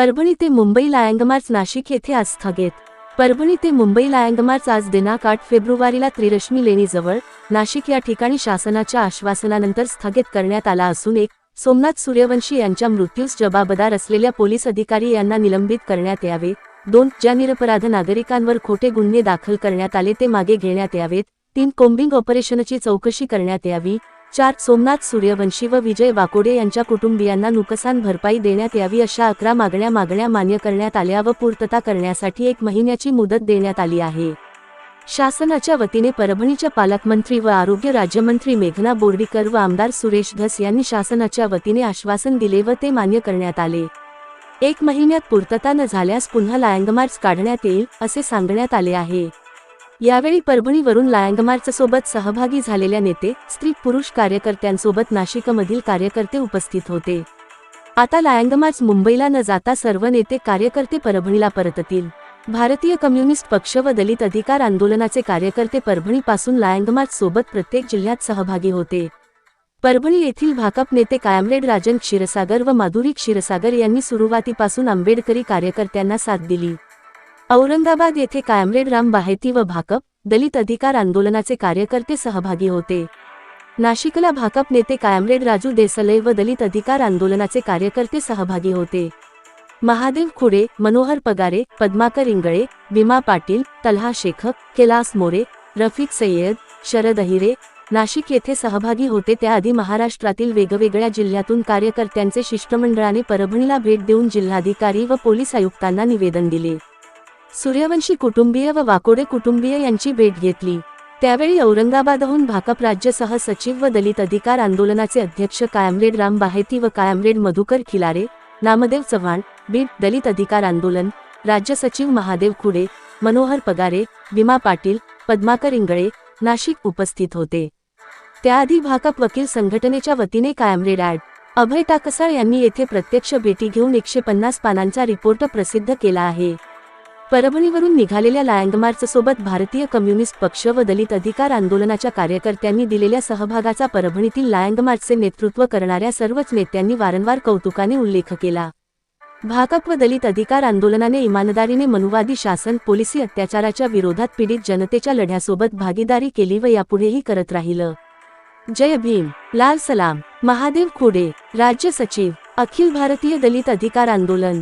परभणी ते मुंबई लायंगमार्च नाशिक येथे आज स्थगित परभणी ते मुंबई लायंगमार्च आज दिनांक आठ फेब्रुवारीला त्रिरश्मी लेणीजवळ नाशिक या ठिकाणी शासनाच्या आश्वासनानंतर स्थगित करण्यात आला असून एक सोमनाथ सूर्यवंशी यांच्या मृत्यूस जबाबदार असलेल्या पोलीस अधिकारी यांना निलंबित करण्यात यावे. दोन ज्या निरपराध नागरिकांवर खोटे गुन्हे दाखल करण्यात आले ते मागे घेण्यात यावेत. तीन कोम्बिंग ऑपरेशनची चौकशी करण्यात यावी. चार सोमनाथ सूर्यवंशी व विजय वाकोडे यांच्या कुटुंबियांना नुकसान भरपाई देण्यात यावी अशा अकरा मागण्या मागण्या मान्य करण्यात आल्या व पूर्तता करण्यासाठी एक महिन्याची मुदत देण्यात आली आहे. शासनाच्या वतीने परभणीच्या पालकमंत्री व आरोग्य राज्यमंत्री मेघना बोर्डीकर व आमदार सुरेश धस यांनी शासनाच्या वतीने आश्वासन दिले व ते मान्य करण्यात आले. एक महिन्यात पूर्तता न झाल्यास पुन्हा लायंगमार्च काढण्यात येईल असे सांगण्यात आले आहे. यावेळी परभणीवरून लायंगमार्च सोबत सहभागी झालेल्या नेते स्त्री पुरुष कार्यकर्त्यांसोबत नाशिकमधील कार्यकर्ते उपस्थित होते. आता लायंगमार्च मुंबईला न जाता सर्व नेते कार्यकर्ते परभणीला परततील. भारतीय कम्युनिस्ट पक्ष व दलित अधिकार आंदोलनाचे कार्यकर्ते परभणीपासून लायंगमार्च सोबत प्रत्येक जिल्ह्यात सहभागी होते. परभणी येथील भाकप नेते कायमरेड राजन क्षीरसागर व माधुरी क्षीरसागर यांनी सुरुवातीपासून आंबेडकरी कार्यकर्त्यांना साथ दिली. औरंगाबाद येथे कायमरेड राम बाहेती व भाकप दलित अधिकार आंदोलनाचे कार्यकर्ते सहभागी होते. नाशिकला भाकप नेते कायमरेड राजू देसले व दलित अधिकार आंदोलनाचे कार्यकर्ते सहभागी होते. महादेव खुडे मनोहर पगारे पद्माकर इंगळे विमा पाटील तल्हा शेखक कैलास मोरे रफिक सय्यद शरद अहिरे नाशिक येथे सहभागी होते. त्याआधी महाराष्ट्रातील वेगवेगळ्या जिल्ह्यातून कार्यकर्त्यांचे शिष्टमंडळाने परभणीला भेट देऊन जिल्हाधिकारी व पोलीस आयुक्तांना निवेदन दिले. सूर्यवंशी कुटुंबीय व वाकोडे कुटुंबीय यांची भेट घेतली. त्यावेळी औरंगाबादहून भाकप राज्यसह सचिव व दलित अधिकार आंदोलनाचे अध्यक्ष कायमरेड राम बाहेती व कायमरेड मधुकर खिलारे नामदेव चव्हाण बीड दलित अधिकार आंदोलन राज्य सचिव महादेव खुडे मनोहर पगारे विमा पाटील पद्माकर इंगळे नाशिक उपस्थित होते. त्याआधी भाकप वकील संघटनेच्या वतीने कायमरेड ॲड. अभय टाकसाळ यांनी येथे प्रत्यक्ष भेटी घेऊन एकशे पन्नास पानांचा रिपोर्ट प्रसिद्ध केला आहे. परभणीवरून निघालेल्या लायंगमार्च सोबत भारतीय कम्युनिस्ट पक्ष व दलित अधिकार आंदोलनाच्या कार्यकर्त्यांनी दिलेल्या सहभागाचा परभणीतील लायंगमार्चचे नेतृत्व करणाऱ्या सर्वच नेत्यांनी वारंवार कौतुकाने उल्लेख केला. भाकप व दलित अधिकार आंदोलनाने इमानदारीने मनुवादी शासन पोलिसी अत्याचाराच्या विरोधात पीडित जनतेच्या लढ्यासोबत भागीदारी केली व यापुढेही करत राहिलं. जय भीम लाल सलाम महादेव खुडे राज्य सचिव अखिल भारतीय दलित अधिकार आंदोलन.